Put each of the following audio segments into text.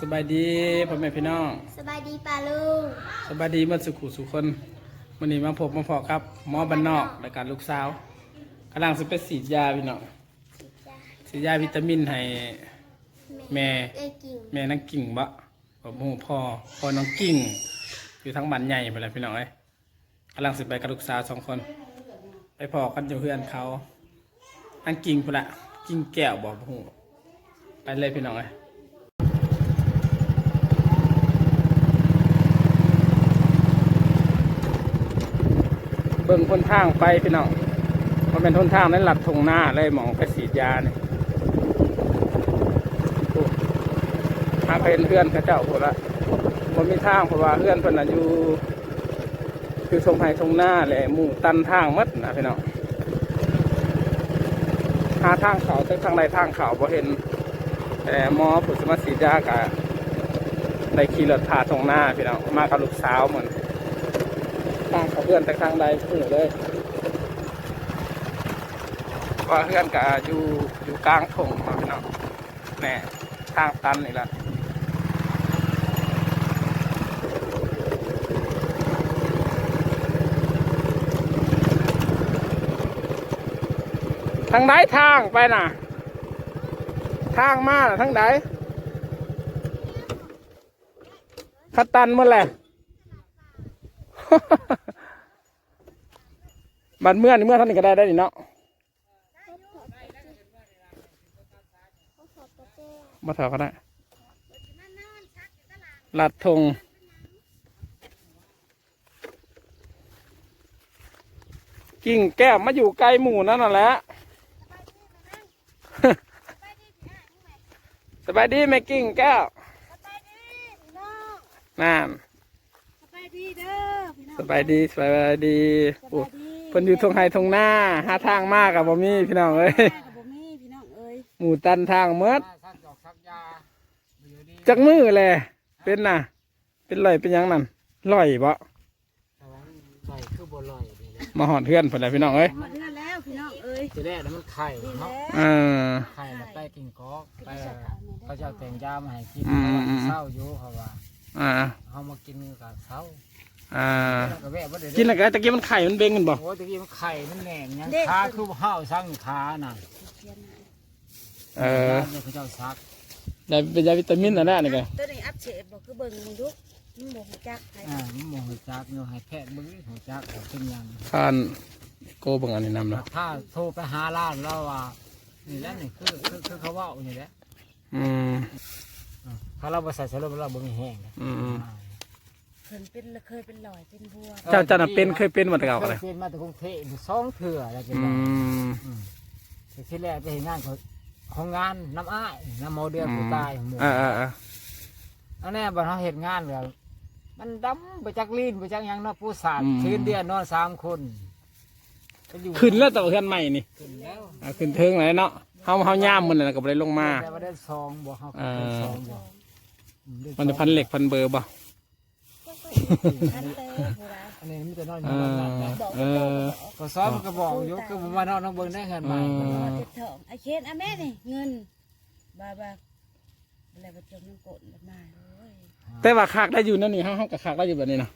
สบายดีพ่อแม่พี่น้องสบายดีป่าลุงสบายดีเมื่อสุขุสุขคนวันนี้มาพบมาพอครับหมอบันนอกรายการลูกสาวกำลังจะไปฉีดยาพี่น้องฉีดยาวิตามินให้แม่เอ้ยกิ่งแม่นังกิ่งบะผมหูพ่อพ่อน้องกิ่ง อยู่ทั้งบ้านใหญ่ไปเลยพี่น้องเอ้ยกำลังสิไปกับลูกสาวสองคน ไปพอกันอยู่เพื่อนเขานังกิ่งพุ่นละกิ่งแก้วบอกหูไปเลยพี่น้องเอ้ย บิ่งคนทางไปพี่น้องมันเป็นทนทางนั้นหลัดทงหน้าเลยหมองไปสีดยาเนี่ยโอ้หาเป็นเพื่อนเข้าเจ้าพวกละผมมีทางเพราะว่าเพื่อนเพิ่นน่ะอยู่คือทรงไห้ทงหน้าแหละมู่งตันทางมัดนะพี่น้องหาทางเขาแต่ทางใดทางเขาบ่เห็นแต่หมอผู้สมัครสีดยากะได้ขี่รถผ่าทงหน้าพี่น้องมากับลูกสาวเหมือน ทางเขาเพื่อนแต่ทางใดเพื่อนเลยว่าเพื่อนกับอยู่อยู่กลางถงมาพี่น้องแน่ทางตันนี่ละทางไหนทางไปน่ะ ทางมาทางไหนขัดตันหมดแหละ บันเมื่อนี่เมื่อท่านนี่ก็ได้ได้นี่เนาะมาถอดก็ได้ลัดธงกิ่งแก้มมาอยู่ไกลหมู่นั่นน่ะแหละสบายดีไหมกิ่งแก้วสบายดีพี่น้องนั่นสบายดีเด้อพี่น้องสบายดีสบายดีสโอ้บายดี เพิ่นอยู่ทงไฮทงหน้าหาทางมากกับบ่มีพี่น้องเอ้ยแม่กับบ่มีพี่น้องเอ้ยหมู่ตันทางเมื่อซักดอกซักยาอยู่ดีจักมือแหละเป็นน่ะ เป็นลอยเป็นหยังนั่นลอยบ่แต่ว่าใส่คือบ่ลอยนี่แหละมาหอดเพื่อนเพิ่นแหละพี่น้องเอ้ยหมดเรื่องแล้วพี่น้องเอ้ยทีแรกแล้วมันไข่ดีเนาะแล้วเออไข่แล้วไปกินกอกไปเขาจะเอาแต่งยามาให้กินอืม เพราะว่าอืมเศร้าอยู่เพราะว่าอ่าเขามากินกับเศร้า อ่าแล้วก็แวะบ่ได้กินแล้วก็ตะกี้มันไข่มันเบ่งกันบ่โอ้ยตะกี้มันไข่มันแหน่งยังขาคือห้าวสั่งขาน่ะเออเนี่ยเขาเจ้าซักได้เป็นยาวิตามินอันนั้นนี่ไงตัวนี้อัพเฉดบอกคือเบิ่งมึงดูมันบ่ฮู้จักไผอ่ามันโมโหจักเนาะให้แพทย์เบิ่งหัวจักว่าเป็นหยังทานโกเบังอันนี้นำเนาะถ้าโทรไปหาร้านเราว่านี่แหละนี่คือคือคือเขาเว่านี่แหละอืมอ่าถ้าเราไปใส่ใส่รถเราบ่มีแห้งนะอืมเพิ่นเป็นเคยเป็นหลอยเป็นบัวเจ้าเจ้าน่ะเป็นเคยเป็นมาแต่เก่าเคอะไรยเป็นมาแต่กรุงเทพสองเถื่ออะไรเป็นอืไรมอืมแต่ที่แรกไปเห็นงานเขาของงานน้ำอ้ายน้ำโมเดลผู้ตายหมู่อ่าอ่าอ่าอันนี้บัดเขาเห็นงานแบบมันดำไปจักลีนไปจักหยังเนาะผู้สาวคืนเดียวนอนสามคนไปอยู่ขึ้นแล้วแต่ว่าเพื่อนใหม่นี่ขึ้นแล้วอ่าขึ้นเทิงเลยเนาะเฮาเฮาย่ามมันน่ะก็บ่ได้ลงมาแต่ว่าได้ซองบ่เขาอ่าได้ซองบ่อืได้มันจะพันเหล็กพันเบอร์บ่ อันเต้ผู้ใดอันนี้มันจะนอนอเอยู่บ้านอนั่นแหละเออ ก็ซ้อมมันก็บอกอยู่คือผมว่านอนน้องเบิ้งได้เงินมาอืมเจ็ดเถอะไอ้เคนอะแม่นี่เงินบาบาอะไรบ่จมน้ำกดมาโอ้ยแต่ว่าคากได้อยู่นั่นนี่เฮาเฮาก็คากได้อยู่แบบนี้นะ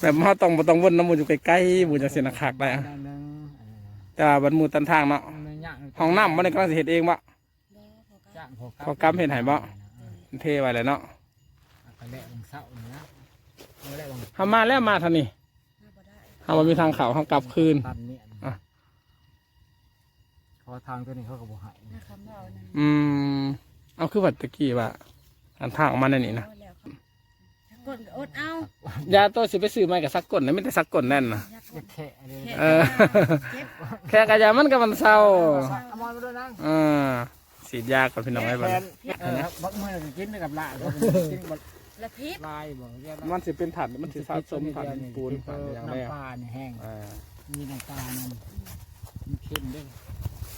แบบเฮาต้องบ่ต้องวนน้ำมันอยู่ใกล้ๆบ่จังซี่นะคากได้อะนั่นนึงแต่ว่าบัดหมู่ตันทางเนาะอันนึงย่างห้องน้ำบ่ได้กำลังสิเฮ็ดเองบ่บ่พอกันย่างพอพอกำเห็นหายบ่มันเทไว้แล้วเนาะ ก็แลกบางเสานี่นะ เอาแลกบางเฮามาแล้วมาทางนี้มาบ่ได้เฮาบ่มีทางเข้าเฮากลับคืนตันเนี่ยอะพอทางตัวนี้เขาก็บ่ให้นะคำว่าเอานั่นอืม เอาคือวัดตะกี้ว่าอันทางออกมานั่นนี่นะเอาแล้วครับกดอดเอายาตัวสิไปซื้อมากับซักก้นนะไม่แต่ซักก้นแน่นนะยักจะษ์แค่เลยเออเจ็บแค่กระยามันก็มันเศร้าเอามาด้วยนะอ่าสีดยาก่อนพี่น้องไว้บ้าแทนนเออบักมือก็กินได้กับลายกินกับ ละพิษลายบ่เรียกมันสิเป็นถัดมันสิสะสมถัดปูนถัดอย่างแรกน้ำปลาเนี่ยแห้งอ่ามีน้ำปลานั่นมันเค็มด้วย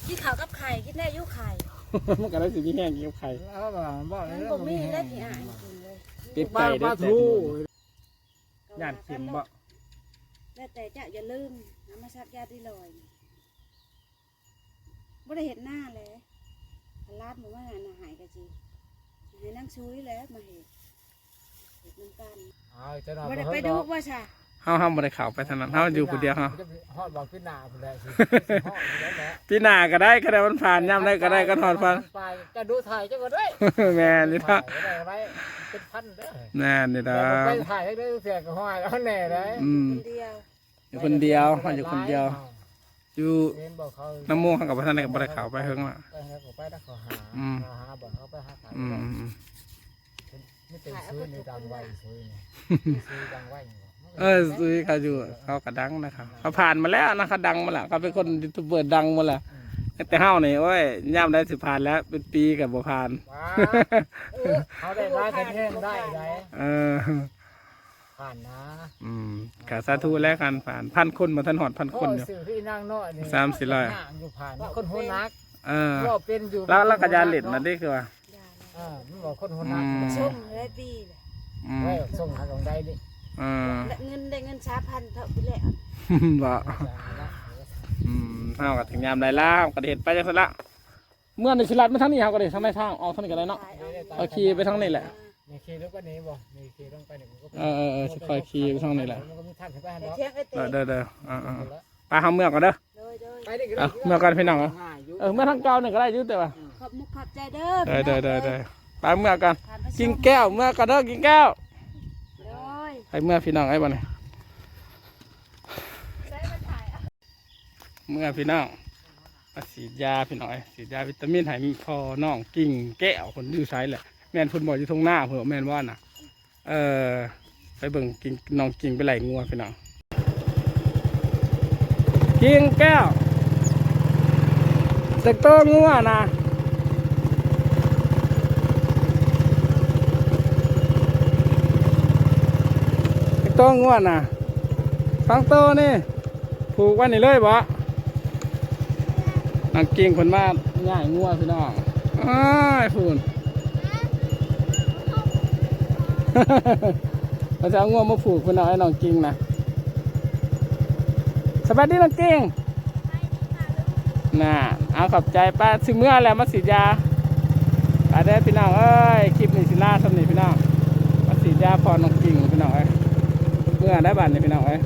กินข้าวกับไข่กินได้อยุไข่มันก็ได้สิมีแห้งเกี่ยวไข่แล้วก็บอกเลยมันเรื่บ่องมีมีได้แห้งที่อ่านกินเลยเป็ดปลาไก่ปได้ลาแต่ทูย่านเข็มบ่แล้วแต่เจ้าอย่าลืมน้ำมาซักยาที่ลอยบ่ได้เห็นหน้าเลยลาดหนูว่าน่ะหายกะจีให้นั่งช่วยแล้วมาเห็ดเห็ดน้ำกัน เอาเจะนอนบ่ได้เพิ่ไปนดูดอกว่าซะเฮาเฮาบ่ได้เข้าไปเท่านั้นเฮาอยู่ผู้เดียวเฮาจะไปฮอดบอกขึ้นหน้าพุ่นแหละสิฮอดอยู่แล้วแหละพี่หน้าก็ได้ก็ได้มันผ่านย่ำได้ก็ได้ก็ทอดฟัน ไปจะดูถ่ายจังก็ได้แม่นนี่ถ่าเนาะยได้ไรเป็นพันเด้อแน่นนี่แต่เนาะไปถ่ายให้ได้เสียกับห้อยแล้วแน่เลยอืมคนเดียวอยู่คนเดียวเฮาอยู่คนเดียวอยู่เรียนบอกเขาน้ำมูกเฮากับบ่ทันได้ก็บ่ได้เข้าไปเฮิงว่าไปหาเขาไปแล้วเขาหาอืมหาบอกเขาไปหาถ่าย อืมอืม ไม่เป็น ซื้อในดังไว้ซื้อนี่ซื้อดังไว้นี่บ่เออซุยเขาอยู่เขาก็ดังนะครับเขาผ่านมาแล้วนะเขาดังมาแล้วเขาเป็นคนยูทูบเบอร์ดังมาแล้วแต่เฮานี่โอ้ยย่ำได้สิผ่านแล้ว เป็นปีกับบ่ผ่านว้าเขาได้ร้ายกันแห้งได้ไรเออผ่านนะอืมกาสาธุแล้วกันผ่านพันคนมาทันหอดพันคนอยู่สื่อที่นั่งน้อยนี่สามสี่ร้อยห่างอยู่ผ่านคนหัวนักเออก็เป็นอยู่แล้วแล้วกระยาเหล็ดนะนี่คือว่า อย่าเลยอ่ามันบอกคนหัวนักอืม ส่งได้ปีเลยอืมไว้ส่งหาของใดดิเออและเงินได้เงินสามพันเท่าไปแล้ว บ่อืมเฮาก็ถึงยามได้แล้วเฮาก็ได้เฮ็ดไปจังซั่นละเมื่อในสิลัดมาทางนี้เฮาก็ได้ทางในทางออกทางนี้ก็ได้เนาะเอาขี่ไปทางนี้แหละมีขี่ลงไปนี่บ่มีขี่ลงไปนี่มันก็เออเออเออสิคอยขี่ไปทางนี้แหละ มันก็มีทางขึ้นไปหันไอ้ดอกเทียงไอ้เอเตะอเด้อเด้อเออเออไปเฮาเมื่อก่อนเด้อ โดยโดย ไปดิเอาเมื่อก่อนพี่น้องเหรอง่ายอยู่เออเมื่อทางเก่านี่ก็ได้อยู่แต่ว่า ขอบมุกขอบใจเด้อได้ได้ได้ได้ไปเมื่อกันผ่านไปกินแก้วเมื่อกันเด้อกินแก้วโดยไปเมื่อพี่น้องไอ้บ่เนี่ยเมื่อพี่น้องมาฉีดยาพี่น้องไอ้ฉีดยาวิตามินให้พอน้องกิ่งแก้วคนอยู่ไซแหละแม่นเพุ่นบอกอยู่ทงหน้าเผื่อแม่นว่าน่ะ เออไปเบิ่งกิ่งน้องกิ่งไปไหลงัวพี่น้องกิ่งแก้วเต็กโตงัวนะ ไอ้โต้งวดน่ะฟังโตนี่ผูกไว้นี่เลยบ่นางเก่งคนมาง่ายงัวพี่น้องอ้ายพูนเราจะเอางัวมาผูกคุณเอาไอ้น้องกิ่งนะสบายดีน้องกิ่งน่ะเอาขอบใจป้าถึงเมื่อแล้วมาสีดยาไปได้พี่น้องเอ้ยคลิปนี้สิล่าสำนีพี่น้องมาสีดยาพอน้องกิ่งพี่น้องเอ้ย เมื่อได้บัตรเนี่ยพี่น้องเอ้ย